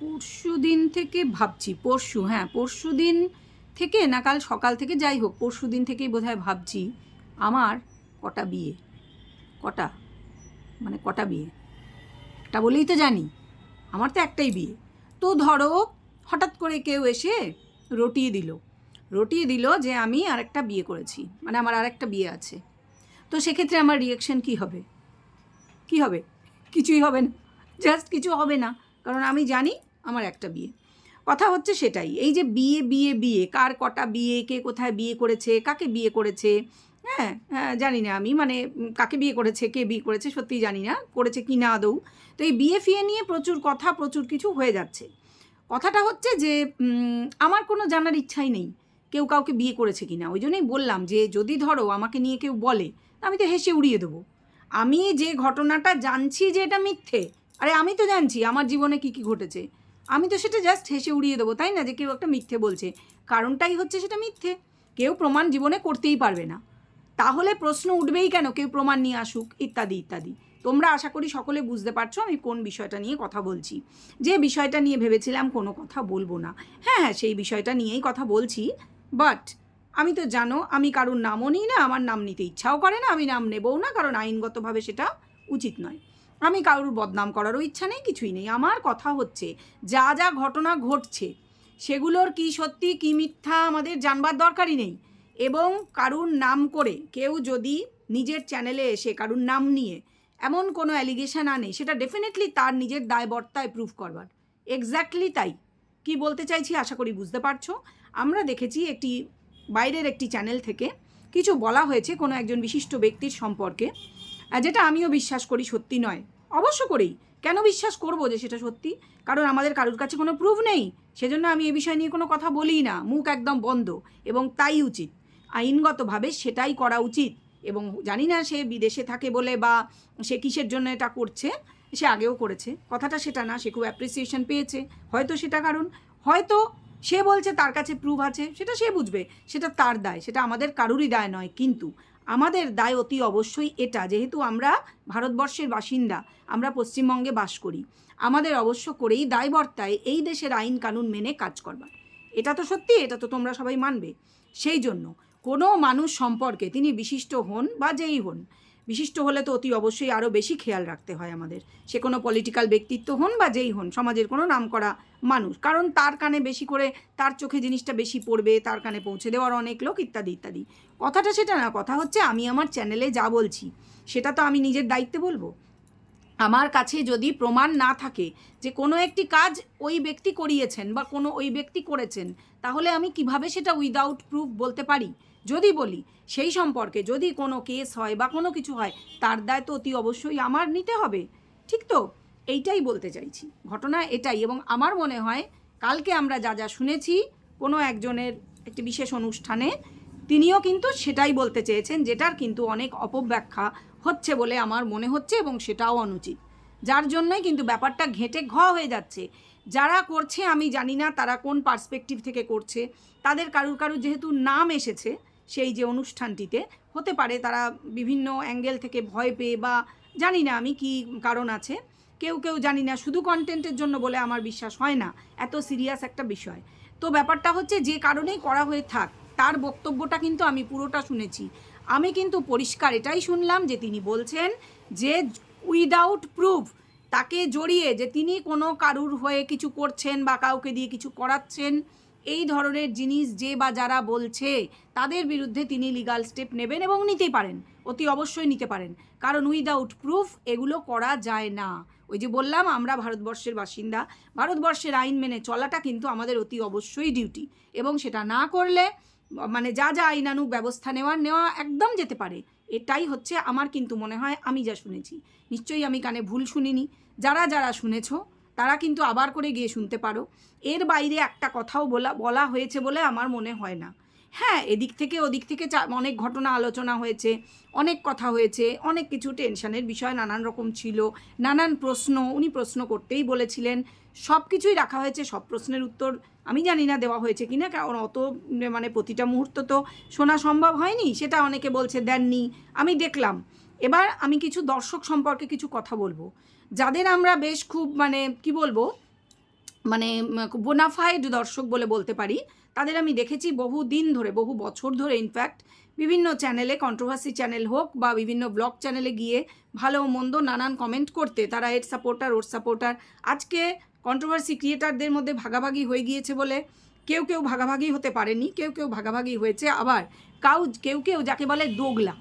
পরশু দিন থেকে ভাবছি, পরশু হ্যাঁ পরশু দিন থেকে না কাল সকাল থেকে যাই হোক, পরশু দিন থেকেই বোধহয় ভাবছি আমার কটা বিয়ে, কটা মানে কটা বিয়ে, একটা বলেই তো জানি, আমার তো একটাই বিয়ে। তো ধরো হঠাৎ করে কেউ এসে রটিয়ে দিল রটিয়ে দিল যে আমি আরেকটা বিয়ে করেছি মানে আমার আরেকটা বিয়ে আছে। তো সেক্ষেত্রে আমার রিয়াকশন কি হবে? কি হবে? কিছুই হবে না জাস্ট কিছু হবে না, কারণ আমি জানি আমার একটা বিয়ে। কথা হচ্ছে সেটাই, এই যে বিয়ে বিয়ে বিয়ে, কার কটা বিয়ে, কে কোথায় বিয়ে করেছে, কাকে বিয়ে করেছে হ্যাঁ হ্যাঁ জানি না আমি মানে কাকে বিয়ে করেছে, কে বিয়ে করেছে সত্যিই জানি না, করেছে কি না আদৌ। তো এই বিয়ে ফিয়ে নিয়ে প্রচুর কথা, প্রচুর কিছু হয়ে যাচ্ছে। কথাটা হচ্ছে যে আমার কোনো জানার ইচ্ছাই নেই, কেউ কাউকে বিয়ে করেছে কি না ওই জন্যই বললাম যে, যদি ধরো আমাকে নিয়ে কেউ বলে, আমি তো হেসে উড়িয়ে দেবো। আমি যে ঘটনাটা জানছি যে এটা মিথ্যে, আরে আমি তো জানছি, আমার জীবনে কি কি ঘটেছে। আমি তো সেটা জাস্ট হেসে উড়িয়ে দেবো, তাই না? যে কেউ একটা মিথ্যে বলছে। কারণটাই হচ্ছে সেটা মিথ্যে। কেউ প্রমাণ জীবনে করতেই পারবে না। তাহলে প্রশ্ন উঠবেই কেন? কেউ প্রমাণ নিয়ে আসুক, ইত্যাদি ইত্যাদি। তোমরা আশা করি সকলে বুঝতে পারছ, আমি কোন বিষয়টা নিয়ে কথা বলছি। যে বিষয়টা নিয়ে ভেবেছিলাম কোনো কথা বলব না। হ্যাঁ হ্যাঁ সেই বিষয়টা নিয়েই কথা বলছি। বাট, আমি তো জানো, আমি কারোর নামও নিই না, আমার নাম নিতে ইচ্ছাও করে না, আমি নাম নেবও না, কারণ আইনগতভাবে সেটা উচিত নয়। আমি কারোর বদনাম করারও ইচ্ছা নেই, কিছুই নেই। আমার কথা হচ্ছে, যা যা ঘটনা ঘটছে, সেগুলোর কি সত্যি, কি মিথ্যা আমাদের জানবার দরকারই নেই। এবং কারুর নাম করে কেউ যদি নিজের চ্যানেলে এসে কারুর নাম নিয়ে এমন কোনো অ্যালিগেশন আনে, সেটা ডেফিনেটলি তার নিজের দায়বর্তায় প্রুভ করবার। এক্স্যাক্টলি তাই। কি বলতে চাইছি আশা করি বুঝতে পারছ? আমরা দেখেছি একটি, বাইরের একটি চ্যানেল থেকে কিছু বলা হয়েছে কোনো একজন বিশিষ্ট ব্যক্তির সম্পর্কে। যেটা আমিও বিশ্বাস করি সত্যি নয়, অবশ্য করেই। কেন বিশ্বাস করব যে সেটা সত্যি? কারণ আমাদের কারোর কাছে কোনো প্রুফ নেই। সেজন্য আমি এ বিষয় নিয়ে কোনো কথা বলি না। মুখ একদম বন্ধ। এবং তাই উচিত। আইনগতভাবে সেটাই করা উচিত। এবং জানি না সে বিদেশে থাকে বলে বা সে কিসের জন্য এটা করছে, সে আগেও করেছে। কথাটা সেটা না, সে খুব অ্যাপ্রিসিয়েশন পেয়েছে। হয়তো সেটা কারণ, হয়তো সে বলছে তার কাছে প্রুফ আছে, সেটা সে বুঝবে। সেটা তার দায়, সেটা আমাদের কারুরই দায় নয়। কিন্তু আমাদের দায় অতি অবশ্যই এটা, যেহেতু আমরা ভারতবর্ষের বাসিন্দা, আমরা পশ্চিমবঙ্গে বাস করি। আমাদের অবশ্য করেই দায়বর্তায় এই দেশের আইন কানুন মেনে কাজ করবার। এটা তো সত্যি, এটা তো তোমরা সবাই মানবে। সেই জন্য কোনো মানুষ সম্পর্কে, তিনি বিশিষ্ট হন বা যেই হন বিশিষ্ট হলে তো অতি অবশ্যই আরও বেশি খেয়াল রাখতে হয় আমাদের। সে কোনো পলিটিক্যাল ব্যক্তিত্ব হন বা যেই হন, সমাজের কোনো নাম করা মানুষ। কারণ তার কানে বেশি করে তার চোখে জিনিসটা বেশি পড়বে, তার কানে পৌঁছে দেওয়ার অনেক লোক ইত্যাদি ইত্যাদি। কথাটা সেটা না, কথা হচ্ছে আমি আমার চ্যানেলে যা বলছি, সেটা তো আমি নিজের দায়িত্বে বলব। আমার কাছে যদি প্রমাণ না থাকে যে কোনো একটি কাজ ওই ব্যক্তি করিয়েছেন বা কোনো ওই ব্যক্তি করেছেন, তাহলে আমি কীভাবে সেটা উইদাউট প্রুফ বলতে পারি? যদি বলি, সেই সম্পর্কে যদি কোনো কেস হয় বা কোনো কিছু হয়, তার দায় তো অতি অবশ্যই আমার নিতে হবে। ঠিক তো? এইটাই বলতে চাইছি। ঘটনা এটাই এবং আমার মনে হয়, কালকে আমরা যা যা শুনেছি, কোনো একজনের একটি বিশেষ অনুষ্ঠানে, তিনিও কিন্তু সেটাই বলতে চেয়েছেন, যেটার কিন্তু অনেক অপব্যাখ্যা হচ্ছে বলে আমার মনে হচ্ছে এবং সেটাও অনুচিত। যার জন্যই কিন্তু ব্যাপারটা ঘেঁটে ঘ হয়ে যাচ্ছে। যারা করছে আমি জানি না তারা কোন পার্সপেক্টিভ থেকে করছে। তাদের কারুর কারুর যেহেতু নাম এসেছে সেই যে অনুষ্ঠানটিতে। হতে পারে তারা বিভিন্ন অ্যাঙ্গেল থেকে ভয় পেয়ে বা জানি না আমি কি কারণ আছে। কেউ কেউ জানি না, শুধু কন্টেন্টের জন্য বলে আমার বিশ্বাস হয় না। এত সিরিয়াস একটা বিষয়। তো ব্যাপারটা হচ্ছে যে কারণেই করা হয়ে থাক, তার বক্তব্যটা কিন্তু আমি পুরোটা শুনেছি। আমি কিন্তু পরিষ্কার এটাই শুনলাম যে তিনি বলছেন যে উইদাউট প্রুফ তাকে জড়িয়ে যে তিনি কোনো কারুর হয়ে কিছু করছেন বা কাউকে দিয়ে কিছু করাচ্ছেন এই ধরনের জিনিস যে বা যারা বলছে, তাদের বিরুদ্ধে তিনি লিগাল স্টেপ নেবেন এবং নিতেই পারেন, অতি অবশ্যই নিতে পারেন। কারণ উইদাউট প্রুফ এগুলো করা যায় না। ওই যে বললাম, আমরা ভারতবর্ষের বাসিন্দা। ভারতবর্ষের আইন মেনে চলাটা কিন্তু আমাদের অতি অবশ্যই ডিউটি এবং সেটা না করলে মানে যা যা আইনানুগ ব্যবস্থা নেওয়া নেওয়া একদম যেতে পারে। এটাই হচ্ছে আমার কিন্তু মনে হয়, আমি যা শুনেছি। নিশ্চয়ই আমি কানে ভুল শুনিনি। যারা যারা শুনেছো তারা কিন্তু আবার করে গিয়ে শুনতে পারো। এর বাইরে একটা কথাও বলা বলা হয়েছে বলে আমার মনে হয় না। হ্যাঁ এদিক থেকে ওদিক থেকে অনেক ঘটনা আলোচনা হয়েছে, অনেক কথা হয়েছে, অনেক কিছু টেনশনের বিষয়, নানান রকম ছিল, নানান প্রশ্ন উনি প্রশ্ন করতেই বলেছিলেন। সব কিছুই রাখা হয়েছে, সব প্রশ্নের উত্তর আমি জানি না দেওয়া হয়েছে কি না, কারণ অত মানে প্রতিটা মুহূর্ত তো শোনা সম্ভব হয়নি, সেটা অনেকে বলছে দেননি। আমি দেখলাম। এবার আমি কিছু দর্শক সম্পর্কে কিছু কথা বলব। যাদের আমরা বেশ খুব মানে কি বলব মানে বোনাফাইড দর্শক বলে বলতে পারি, তাদের আমি দেখেছি বহু দিন ধরে, বহু বছর ধরে ইনফ্যাক্ট বিভিন্ন চ্যানেলে কন্ট্রোভার্সি চ্যানেল হোক বা বিভিন্ন ব্লগ চ্যানেলে গিয়ে ভালো মন্দ নানান কমেন্ট করতে, তারা এর সাপোর্টার ওর সাপোর্টার আজকে কন্ট্রোভার্সি ক্রিয়েটারদের মধ্যে ভাগাভাগি হয়ে গিয়েছে বলে কেউ কেউ ভাগাভাগি হতে পারেনি, কেউ কেউ ভাগাভাগি হয়েছে। আবার কাউ, কেউ কেউ যাকে বলে দোগলা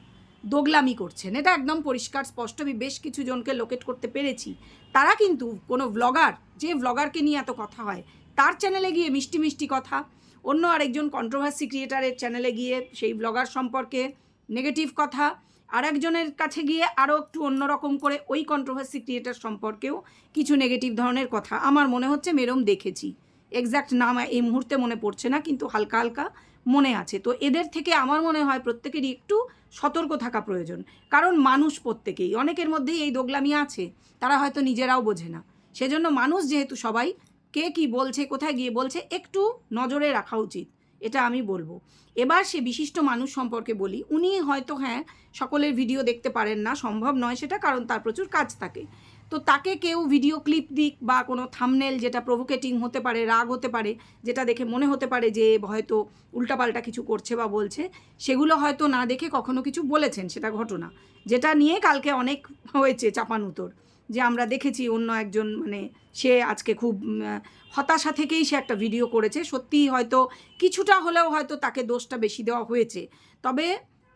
দোগলামি করছেন। এটা একদম পরিষ্কার, স্পষ্ট। আমি বেশ কিছু জনকে লোকেট করতে পেরেছি। তারা কিন্তু কোনো ব্লগার যে ব্লগারকে নিয়ে এত কথা হয়, তার চ্যানেলে গিয়ে মিষ্টি মিষ্টি কথা। অন্য আরেকজন কন্ট্রোভার্সি ক্রিয়েটারের চ্যানেলে গিয়ে সেই ব্লগার সম্পর্কে নেগেটিভ কথা। আর একজনের কাছে গিয়ে আরও একটু অন্যরকম করে ওই কন্ট্রোভার্সি ক্রিয়েটার সম্পর্কেও কিছু নেগেটিভ ধরনের কথা। আমার মনে হচ্ছে, মেরম দেখেছি। এক্স্যাক্ট নাম এই মুহূর্তে মনে পড়ছে না, কিন্তু হালকা হালকা মনে আছে। তো এদের থেকে আমার মনে হয় প্রত্যেকেরই একটু সতর্ক থাকা প্রয়োজন। কারণ মানুষ প্রত্যেকেই, অনেকের মধ্যেই এই দোগলামি আছে। তারা হয়তো নিজেরাও বোঝে না। সেজন্য মানুষ যেহেতু সবাই, কে কি বলছে, কোথায় গিয়ে বলছে, একটু নজরে রাখা উচিত। এটা আমি বলব। এবার সে বিশিষ্ট মানুষ সম্পর্কে বলি, উনি হয়তো হ্যাঁ সকলের ভিডিও দেখতে পারেন না, সম্ভব নয় সেটা, কারণ তার প্রচুর কাজ থাকে। তো তাকে কেউ ভিডিও ক্লিপ দিক বা কোনো থামনেল যেটা প্রভোকেটিং হতে পারে, রাগ হতে পারে, যেটা দেখে মনে হতে পারে যে হয়তো উল্টাপাল্টা কিছু করছে বা বলছে, সেগুলো হয়তো না দেখে কখনো কিছু বলেছেন সেটা ঘটনা। যেটা নিয়ে কালকে অনেক হয়েছে চাপানুতোর যে আমরা দেখেছি অন্য একজন মানে সে আজকে খুব হতাশা থেকেই সে একটা ভিডিও করেছে। সত্যিই হয়তো কিছুটা হলেও হয়তো তাকে দোষটা বেশি দেওয়া হয়েছে। তবে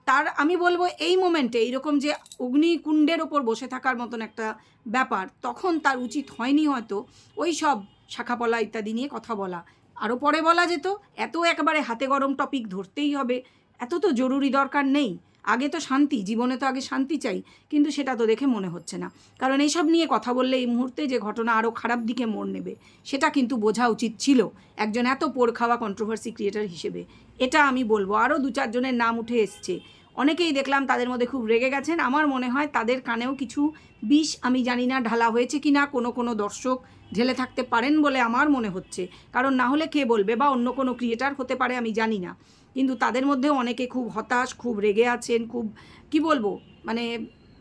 তার, আমি বলব এই মোমেন্টে এইরকম যে অগ্নিকুণ্ডের ওপর বসে থাকার মতন একটা ব্যাপার তখন তার উচিত হয়নি হয়তো ওই সব শাখাপলা ইত্যাদি নিয়ে কথা বলা। আরও পরে বলা যেত, এত একবারে হাতে গরম টপিক ধরতেই হবে। এত তো জরুরি দরকার নেই। আগে তো শান্তি, জীবনে তো আগে শান্তি চাই, কিন্তু সেটা তো দেখে মনে হচ্ছে না। কারণ এইসব নিয়ে কথা বললে এই মুহূর্তে যে ঘটনা আরও খারাপ দিকে মোড় নেবে, সেটা কিন্তু বোঝা উচিত ছিল একজন এত পোড় খাওয়া কন্ট্রোভার্সি ক্রিয়েটার হিসেবে। এটা আমি বলব। আরও দু চারজনের নাম উঠে এসছে। অনেকেই দেখলাম তাদের মধ্যে খুব রেগে গেছেন। আমার মনে হয় তাদের কানেও কিছু বিষ, আমি জানি না, ঢালা হয়েছে কি না কোনো কোনো দর্শক ঢেলে থাকতে পারেন বলে আমার মনে হচ্ছে। কারণ না হলে কে বলবে বা অন্য কোনো ক্রিয়েটার হতে পারে আমি জানি না। কিন্তু তাদের মধ্যেও অনেকে খুব হতাশ, খুব রেগে আছেন, খুব, কি বলব মানে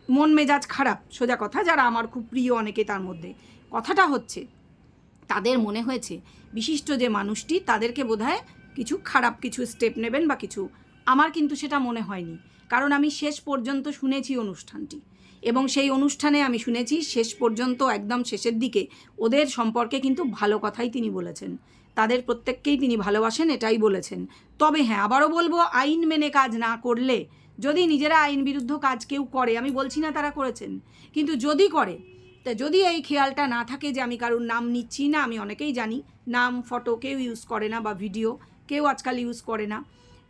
মন মেজাজ খারাপ, সোজা কথা, যারা আমার খুব প্রিয় অনেকে তার মধ্যে। কথাটা হচ্ছে, তাদের মনে হয়েছে, বিশিষ্ট যে মানুষটি, তাদেরকে বোধহয় কিছু খারাপ কিছু স্টেপ নেবেন বা কিছু আমার কিন্তু সেটা মনে হয়নি। কারণ আমি শেষ পর্যন্ত শুনেছি অনুষ্ঠানটি। এবং সেই অনুষ্ঠানে আমি শুনেছি শেষ পর্যন্ত একদম শেষের দিকে ওদের সম্পর্কে কিন্তু ভালো কথাই তিনি বলেছেন। তাদের প্রত্যেককেই তিনি ভালোবাসেন, এটাই বলেছেন। তবে হ্যাঁ আবারও বলব, আইন মেনে কাজ না করলে, যদি নিজেরা আইন বিরুদ্ধ কাজ কেউ করে, আমি বলছি না তারা করেছেন, কিন্তু যদি করে, তা যদি এই খেয়ালটা না থাকে যে আমি কারোর নাম নিচ্ছি না, আমি অনেকেই জানি, নাম, ফটো কেউ ইউজ করে না বা ভিডিও কেউ আজকাল ইউজ করে না।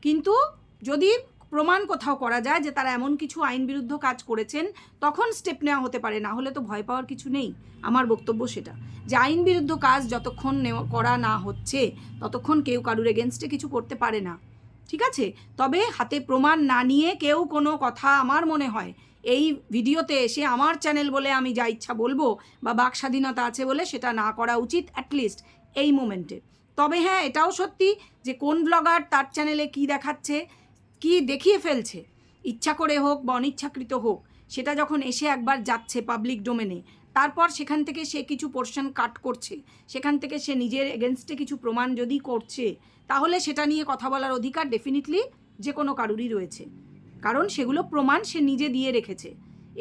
কিন্তু যদি প্রমাণ কোথাও করা যায় যে তারা এমন কিছু আইন বিরুদ্ধ কাজ করেছেন, তখন স্টেপ নেওয়া হতে পারে, না হলে তো ভয় পাওয়ার কিছু নেই। আমার বক্তব্য সেটা। যে আইন বিরুদ্ধ কাজ যতক্ষণ নেওয়া, করা না হচ্ছে, ততক্ষণ কেউ কারুর এগেনস্টে কিছু করতে পারে না। ঠিক আছে? তবে হাতে প্রমাণ না নিয়ে কেউ কোনো কথা আমার মনে হয়, এই ভিডিওতে এসে আমার চ্যানেল বলে আমি যা ইচ্ছা বলব বা বাক স্বাধীনতা আছে বলে সেটা না করা উচিত অ্যাটলিস্ট এই মোমেন্টে তবে হ্যাঁ এটাও সত্যি যে কোন ব্লগার তার চ্যানেলে কি দেখাচ্ছে কি দেখিয়ে ফেলছে? ইচ্ছা করে হোক বা অনিচ্ছাকৃত হোক, সেটা যখন এসে একবার যাচ্ছে পাবলিক ডোমেনে তারপর সেখান থেকে সে কিছু পোর্শন কাট করছে, সেখান থেকে সে নিজের এগেনস্টে কিছু প্রমাণ যদি করছে, তাহলে সেটা নিয়ে কথা বলার অধিকার ডেফিনেটলি যে কোনো কারুরই রয়েছে। কারণ সেগুলো প্রমাণ সে নিজে দিয়ে রেখেছে।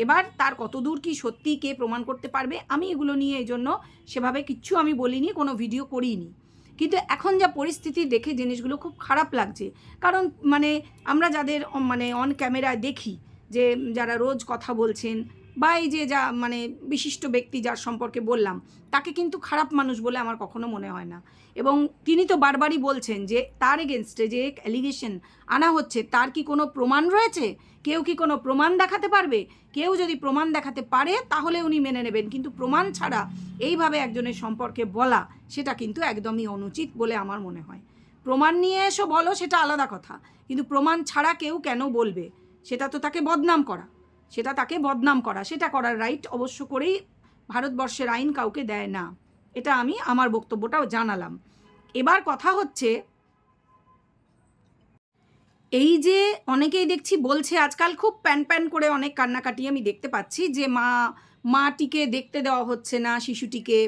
এবার তার কতদূর কি সত্যি কে প্রমাণ করতে পারবে, আমি এগুলো নিয়ে এই জন্য সেভাবে কিচ্ছু আমি বলিনি, কোনো ভিডিও করিনি কিন্তু এখন যা পরিস্থিতি দেখে জিনিসগুলো খুব খারাপ লাগছে। কারণ মানে আমরা যাদের মানে অন ক্যামেরায় দেখি যে যারা রোজ কথা বলছেন বা এই যে যা মানে বিশিষ্ট ব্যক্তি যার সম্পর্কে বললাম, তাকে কিন্তু খারাপ মানুষ বলে আমার কখনো মনে হয় না। এবং তিনি তো বারবারই বলছেন যে, তার এগেনস্টে যে অ্যালিগেশন আনা হচ্ছে, তার কি কোনো প্রমাণ রয়েছে? কেউ কি কোনো প্রমাণ দেখাতে পারবে? কেউ যদি প্রমাণ দেখাতে পারে, তাহলে উনি মেনে নেবেন। কিন্তু প্রমাণ ছাড়া এইভাবে একজনের সম্পর্কে বলা, সেটা কিন্তু একদমই অনুচিত বলে আমার মনে হয়। প্রমাণ নিয়ে এসো বলো, সেটা আলাদা কথা। কিন্তু প্রমাণ ছাড়া কেউ কেন বলবে? সেটা তো তাকে বদনাম করা। সেটা তাকে বদনাম করা, সেটা করার রাইট অবশ্য করেই ভারতবর্ষের আইন কাউকে দেয় না। এটা আমি আমার বক্তব্যটাও জানালাম। এবার কথা হচ্ছে, এই যে অনেকেই দেখছি বলছে, আজকাল খুব প্যান প্যান করে অনেক কান্নাকাটি আমি দেখতে পাচ্ছি যে মা, মাটিকে দেখতে দেওয়া হচ্ছে না শিশুটিকে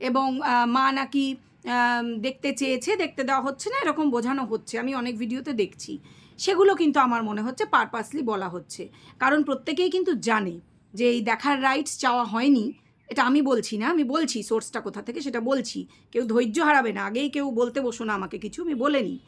এবং মা নাকি দেখতে চেয়েছে, দেখতে দেওয়া হচ্ছে না, এরকম বোঝানো হচ্ছে। আমি অনেক ভিডিওতে দেখছি। সেগুলো কিন্তু আমার মনে হচ্ছে পারপাসলি বলা হচ্ছে। কারণ প্রত্যেকেই কিন্তু জানে যে এই দেখার রাইটস চাওয়া হয়নি। এটা আমি বলছি না, আমি বলছি সোর্সটা কোথা থেকে সেটা বলছি। কেউ ধৈর্য হারাবে না, আগেই কেউ বলতে বসো না আমাকে কিছু, আমি বলে নিই।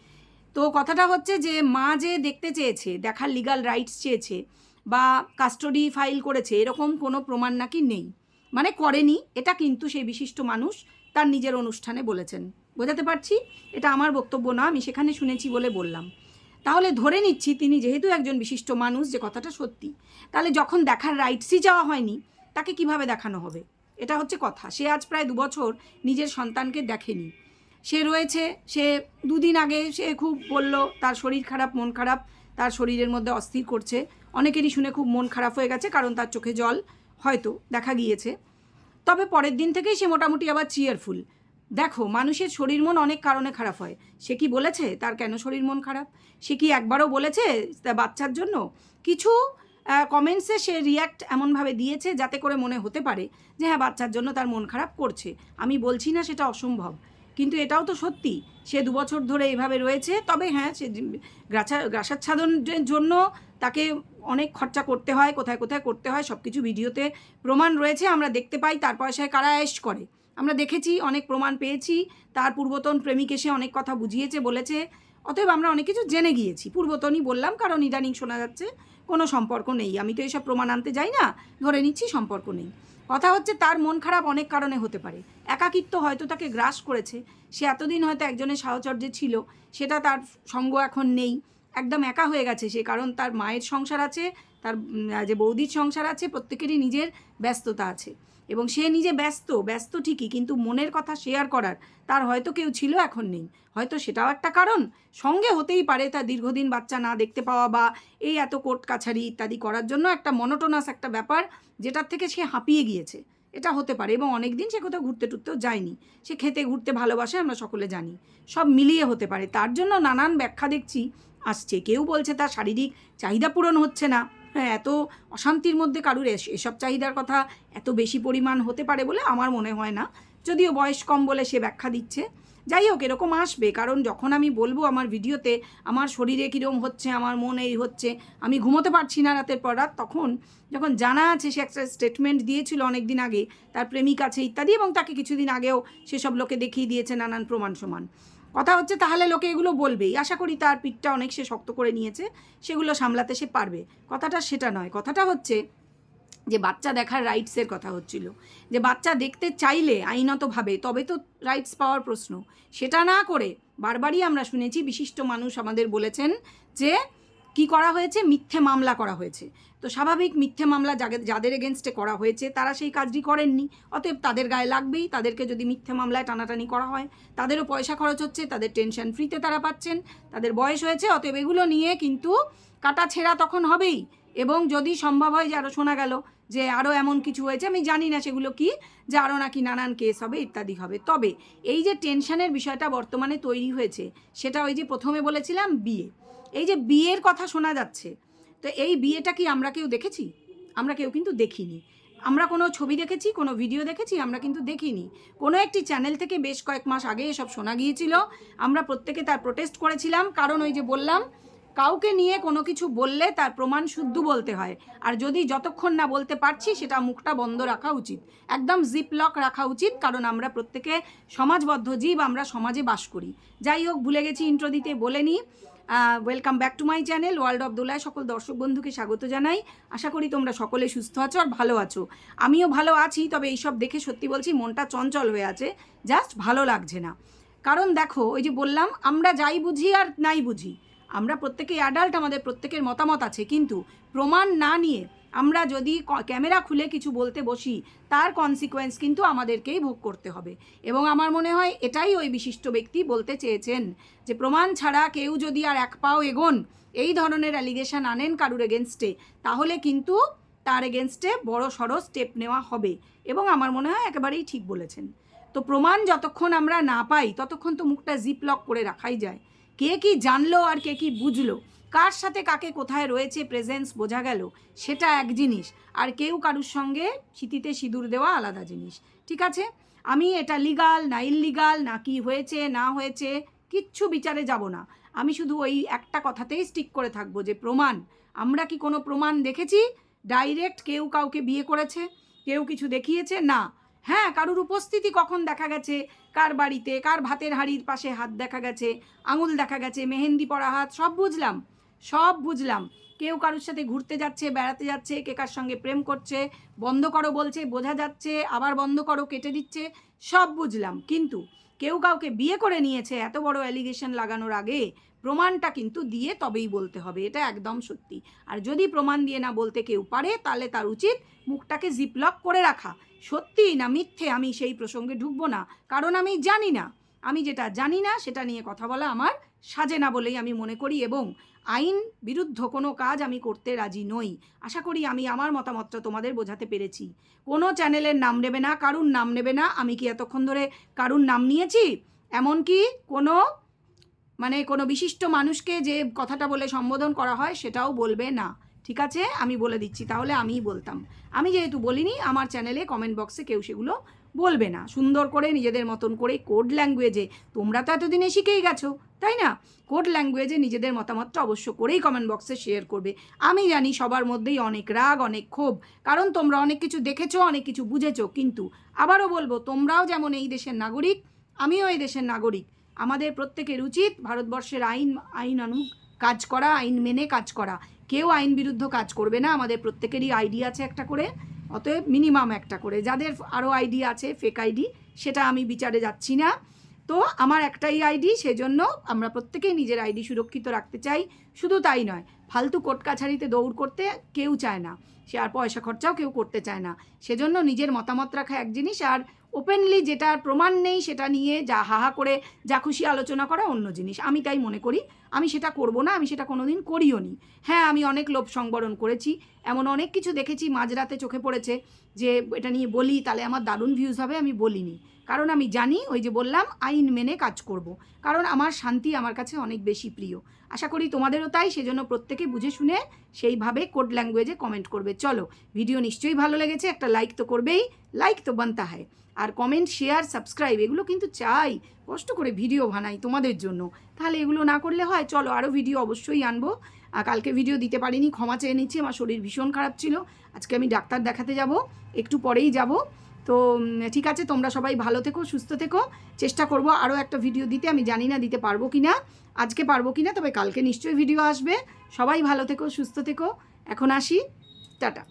তো কথাটা হচ্ছে যে মা যে দেখতে চেয়েছে, দেখার লিগাল রাইটস চেয়েছে বা কাস্টডি ফাইল করেছে, এরকম কোনো প্রমাণ নাকি নেই। মানে করেনি, এটা কিন্তু সেই বিশিষ্ট মানুষ তার নিজের অনুষ্ঠানে বলেছেন। বোঝাতে পারছি? এটা আমার বক্তব্য না, আমি সেখানে শুনেছি বলে বললাম। তাহলে ধরে নিচ্ছি তিনি যেহেতু একজন বিশিষ্ট মানুষ, যে কথাটা সত্যি। তাহলে যখন দেখার রাইটসই যাওয়া হয়নি, তাকে কীভাবে দেখানো হবে? এটা হচ্ছে কথা। সে আজ প্রায় দু বছর নিজের সন্তানকে দেখেনি। সে রয়েছে, সে দুদিন আগে সে খুব বলল, তার শরীর খারাপ, মন খারাপ, তার শরীরের মধ্যে অস্থির করছে। অনেকেরই শুনে খুব মন খারাপ হয়ে গেছে, কারণ তার চোখে জল হয়তো দেখা গিয়েছে। তবে পরের দিন থেকেই সে মোটামুটি আবার চিয়ারফুল দেখো, মানুষের শরীর মন অনেক কারণে খারাপ হয়। সে কি বলেছে? তার কেন শরীর মন খারাপ? সে কি একবারও বলেছে বাচ্চার জন্য? কিছু কমেন্টসে সে রিয়্যাক্ট এমনভাবে দিয়েছে যাতে করে মনে হতে পারে যে হ্যাঁ বাচ্চার জন্য তার মন খারাপ করছে। আমি বলছি না সেটা অসম্ভব। কিন্তু এটাও তো সত্যি। সে দু বছর ধরে এভাবে রয়েছে। তবে হ্যাঁ সে গ্রাছা, গ্রাসাচ্ছাদনের জন্য তাকে অনেক খরচা করতে হয়, কোথায় কোথায় করতে হয় সব কিছু ভিডিওতে প্রমাণ রয়েছে, আমরা দেখতে পাই, তার পয়সায় কারা অ্যাশ করে। আমরা দেখেছি, অনেক প্রমাণ পেয়েছি, তার পূর্বতন প্রেমিক এসে অনেক কথা বুঝিয়েছে, বলেছে, অতএব আমরা অনেক কিছু জেনে গিয়েছি। পূর্বতনই বললাম, কারণ ইদানিং শোনা যাচ্ছে, কোনো সম্পর্ক নেই। আমি তো এইসব প্রমাণ আনতে যাই না, ধরে নিচ্ছি সম্পর্ক নেই। কথা হচ্ছে, তার মন খারাপ অনেক কারণে হতে পারে। একাকিত্ব হয়তো তাকে গ্রাস করেছে। সে এতদিন হয়তো একজনের সাহচর্যে ছিল, সেটা তার সঙ্গ এখন নেই। একদম একা হয়ে গেছে সে, কারণ তার মায়ের সংসার আছে, তার যে বৌদির সংসার আছে, প্রত্যেকেরই নিজের ব্যস্ততা আছে। এবং সে নিজে ব্যস্ত ব্যস্ত ঠিকই, কিন্তু মনের কথা শেয়ার করার তার হয়তো কেউ ছিল এখন নেই। হয়তো সেটাও একটা কারণ। সঙ্গে হতেই পারে তার দীর্ঘদিন বাচ্চা না দেখতে পাওয়া বা এই এত কোর্ট কাছারি ইত্যাদি করার জন্য একটা মনোটোনাস একটা ব্যাপার যেটার থেকে সে হাঁপিয়ে গিয়েছে। এটা হতে পারে এবং অনেক দিন সে কোথাও ঘুরতে টুরতেও যায়নি। সে খেতে, ঘুরতে ভালোবাসে, আমরা সকলে জানি। সব মিলিয়ে হতে পারে। তার জন্য নানান ব্যাখ্যা দেখছি, আসছে। কেউ বলছে তার শারীরিক চাহিদা পূরণ হচ্ছে না। হ্যাঁ এত অশান্তির মধ্যে কারুর এস- এসব চাহিদার কথা এত বেশি পরিমাণ হতে পারে বলে আমার মনে হয় না। যদিও বয়স কম বলে সে ব্যাখ্যা দিচ্ছে। যাই হোক এরকম আসবে। কারণ যখন আমি বলব আমার ভিডিওতে, আমার শরীরে কীরকম হচ্ছে, আমার মন এই হচ্ছে, আমি ঘুমোতে পারছি না রাতের পর রাত, তখন যখন জানা আছে সে একটা স্টেটমেন্ট দিয়েছিল অনেক দিন আগে, তার প্রেমিক আছে ইত্যাদি, এবং তাকে কিছুদিন আগেও সেসব লোকে দেখিয়ে দিয়েছে নানান প্রমাণ সমান। কথা হচ্ছে তাহলে লোকে এগুলো বলবেই। আশা করি তার পিঠটা অনেক সে শক্ত করে নিয়েছে, সেগুলো সামলাতে সে পারবে। কথাটা সেটা নয়। কথাটা হচ্ছে যে বাচ্চা দেখার রাইটসের কথা হচ্ছিল। যে বাচ্চা দেখতে চাইলে আইনতভাবে, তবে তো রাইটস পাওয়ার প্রশ্ন। সেটা না করে বারবারই আমরা শুনেছি, বিশিষ্ট মানুষ আমাদের বলেছেন যে কি করা হয়েছে? মিথ্যে মামলা করা হয়েছে। তো স্বাভাবিক মিথ্যে মামলা যাদের এগেনস্টে করা হয়েছে, তারা সেই কাজটি করেননি। অতএব তাদের গায়ে লাগবেই। তাদেরকে যদি মিথ্যে মামলায় টানাটানি করা হয়, তাদেরও পয়সা খরচ হচ্ছে, তাদের টেনশন ফ্রিতে তারা পাচ্ছেন, তাদের বয়স হয়েছে, অতএব এগুলো নিয়ে কিন্তু কাটা ছেঁড়া তখন হবেই। এবং যদি সম্ভব হয় যে আরও শোনা গেল যে আরও এমন কিছু হয়েছে, আমি জানি না সেগুলো কি, যে আরও নাকি নানান কেস হবে, ইত্যাদি হবে। তবে এই যে টেনশনের বিষয়টা বর্তমানে তৈরি হয়েছে, সেটা ওই যে প্রথমে বলেছিলাম বিয়ে। এই যে বিয়ের কথা শোনা যাচ্ছে, তো এই বিয়েটা কি আমরা কেউ দেখেছি? আমরা কেউ কিন্তু দেখিনি। আমরা কোনো ছবি দেখেছি, কোনো ভিডিও দেখেছি, আমরা কিন্তু দেখিনি। কোনো একটি চ্যানেল থেকে বেশ কয়েক মাস আগে এসব শোনা গিয়েছিল। আমরা প্রত্যেকে তার প্রোটেস্ট করেছিলাম। কারণ ওই যে বললাম কাউকে নিয়ে কোনো কিছু বললে তার প্রমাণ শুদ্ধ বলতে হয়। আর যদি যতক্ষণ না বলতে পারছি, সেটা মুখটা বন্ধ রাখা উচিত। একদম জিপ লক রাখা উচিত, কারণ আমরা প্রত্যেকে সমাজবদ্ধ জীব, আমরা সমাজে বাস করি। যাই হোক, ভুলে গেছি ইন্ট্রো দিতে, বলে নিই। Welcome back to my channel world of দোলায় সকল দর্শক বন্ধুকে স্বাগত জানাই। আশা করি তোমরা সকলে সুস্থ আছো আর ভালো আছো। আমিও ভালো আছি, তবে এইসব দেখে সত্যি বলছি, মনটা চঞ্চল হয়ে আছে। জাস্ট ভালো লাগছে না। কারণ দেখো, ওই যে বললাম, আমরা যাই বুঝি আর নাই বুঝি। আমরা প্রত্যেকেই অ্যাডাল্ট আমাদের প্রত্যেকের মতামত আছে। কিন্তু প্রমাণ না নিয়ে আমরা যদি ক্যামেরা খুলে কিছু বলতে বসি, তার কনসিকোয়েন্স কিন্তু আমাদেরকেই ভোগ করতে হবে। এবং আমার মনে হয় এটাই ওই বিশিষ্ট ব্যক্তি বলতে চেয়েছেন যে, প্রমাণ ছাড়া কেউ যদি আর এক পাও এগোন, এই ধরনের অ্যালিগেশন আনেন কারুর এগেনস্টে তাহলে কিন্তু তার এগেনস্টে বড় সড়ো স্টেপ নেওয়া হবে। এবং আমার মনে হয় একেবারেই ঠিক বলেছেন। তো প্রমাণ যতক্ষণ আমরা না পাই, ততক্ষণ তো মুখটা জিপ লক করে রাখাই যায়। কে কি জানলো আর কে কি বুঝলো? কার সাথে কাকে কোথায় রয়েছে প্রেজেন্স বোঝা গেল। সেটা এক জিনিস। আর কেউ কারুর সঙ্গে স্মৃতিতে সিঁদুর দেওয়া আলাদা জিনিস। ঠিক আছে? আমি এটা লিগাল না ইললিগাল না কি হয়েছে, না হয়েছে, কিচ্ছু বিচারে যাব না। আমি শুধু ওই একটা কথাতেই স্টিক করে থাকব যে প্রমাণ। আমরা কি কোনো প্রমাণ দেখেছি? ডাইরেক্ট কেউ কাউকে বিয়ে করেছে? কেউ কিছু দেখিয়েছে? না। হ্যাঁ কারুর উপস্থিতি কখন দেখা গেছে? কার বাড়িতে? কার ভাতের হাড়ির পাশে হাত দেখা গেছে? আঙুল দেখা গেছে? মেহেন্দি পরা হাত? সব বুঝলাম। সব বুঝলাম। কেউ কারুর সাথে ঘুরতে যাচ্ছে, বেড়াতে যাচ্ছে, কে কার সঙ্গে প্রেম করছে, বন্ধ করো বলছে, বোঝা যাচ্ছে, আবার বন্ধ করো, কেটে দিচ্ছে, সব বুঝলাম। কিন্তু কেউ কাউকে বিয়ে করে নিয়েছে এত বড় অ্যালিগেশন লাগানোর আগে, প্রমাণটা কিন্তু দিয়ে তবেই বলতে হবে, এটা একদম সত্যি। আর যদি প্রমাণ দিয়ে না বলতে কেউ পারে, তাহলে তার উচিত মুখটাকে জিপলক করে রাখা। সত্যি না, মিথ্যে আমি সেই প্রসঙ্গে ঢুকবো না। কারণ আমি জানি না। আমি যেটা জানি না, সেটা নিয়ে কথা বলা আমার সাজে না বলেই আমি মনে করি এবং আইন বিরুদ্ধ কোনো কাজ আমি করতে রাজি নই। আশা করি আমি আমার মতামতটা তোমাদের বোঝাতে পেরেছি। কোনো চ্যানেলের নাম নেবে না, কারুর নাম নেবে না, আমি কি এতক্ষণ ধরে কারুর নাম নিয়েছি? এমনকি কোনো মানে কোনো বিশিষ্ট মানুষকে যে কথাটা বলে সম্বোধন করা হয় সেটাও বলবে না। ঠিক আছে? আমি বলে দিচ্ছি, তাহলে আমিই বলতাম। আমি যেহেতু বলিনি, আমার চ্যানেলে কমেন্ট বক্সে কেউ সেগুলো বলবে না। সুন্দর করে নিজেদের মতন করে কোড ল্যাঙ্গুয়েজে তোমরা তো এতদিনে শিখেই গেছো, তাই না? কোড ল্যাঙ্গুয়েজে নিজেদের মতামতটা অবশ্য করেই কমেন্ট বক্সে শেয়ার করবে। আমি জানি সবার মধ্যেই অনেক রাগ, অনেক ক্ষোভ, কারণ তোমরা অনেক কিছু দেখেছ, অনেক কিছু বুঝেছ, কিন্তু আবারও বলব, তোমরাও যেমন এই দেশের নাগরিক, আমিও এই দেশের নাগরিক। আমাদের প্রত্যেকের উচিত ভারতবর্ষের আইন আইন অনুক কাজ করা, আইন মেনে কাজ করা। কেউ আইন বিরুদ্ধ কাজ করবে না, আমাদের প্রত্যেকেরই আইডিয়া আছে একটা করে। অতএব মিনিমাম একটা করে। যাদের আরও আইডি আছে ফেক আইডি সেটা আমি বিচারে যাচ্ছি না। তো আমার একটাই আইডি, সেজন্য আমরা প্রত্যেকেই নিজের আইডি সুরক্ষিত রাখতে চাই। শুধু তাই নয়, ফালতু কোর্ট কাছারিতে দৌড় করতে কেউ চায় না। সে আর পয়সা খরচাও কেউ করতে চায় না। সেজন্য নিজের মতামত রাখা এক জিনিস, আর ওপেনলি যেটার প্রমাণ নেই সেটা নিয়ে যা হাহা করে যা খুশি আলোচনা করা অন্য জিনিস। আমি তাই মনে করি। আমি সেটা করব না, আমি সেটা কোনোদিন করিও নি। হ্যাঁ আমি অনেক লোভ সংবরণ করেছি। এমন অনেক কিছু দেখেছি, মাঝরাতে চোখে পড়েছে যে, এটা নিয়ে বলি, তাহলে আমার দারুণ ভিউজ হবে, আমি বলিনি। কারণ আমি জানি ওই যে বললাম, আইন মেনে কাজ করব। কারণ আমার শান্তি আমার কাছে অনেক বেশি প্রিয়। আশা করি তোমাদেরও তাই, সেজন্য প্রত্যেকে বুঝে শুনে সেইভাবে কোড ল্যাঙ্গুয়েজে কমেন্ট করবে। চলো, ভিডিও নিশ্চয়ই ভালো লেগেছে, একটা লাইক তো করবেই। লাইক তো বানতা হয়। আর কমেন্ট, শেয়ার, সাবস্ক্রাইব, এগুলো কিন্তু চাই। কষ্ট করে ভিডিও বানাই তোমাদের জন্য। তাহলে এগুলো না করলে হয়, চলো আরও ভিডিও অবশ্যই আনব। কালকে ভিডিও দিতে পারিনি, ক্ষমা চেয়ে নিচ্ছি, আমার শরীর ভীষণ খারাপ ছিল। আজকে আমি ডাক্তার দেখাতে যাব, একটু পরেই যাব। তো ঠিক আছে, তোমরা সবাই ভালো থেকো, সুস্থ থেকো। চেষ্টা করব আরও একটা ভিডিও দিতে, আমি জানি না দিতে পারব কি না আজকে পারব কি না তবে কালকে নিশ্চয়ই ভিডিও আসবে। সবাই ভালো থেকো, সুস্থ থেকো। এখন আসি। টাটা।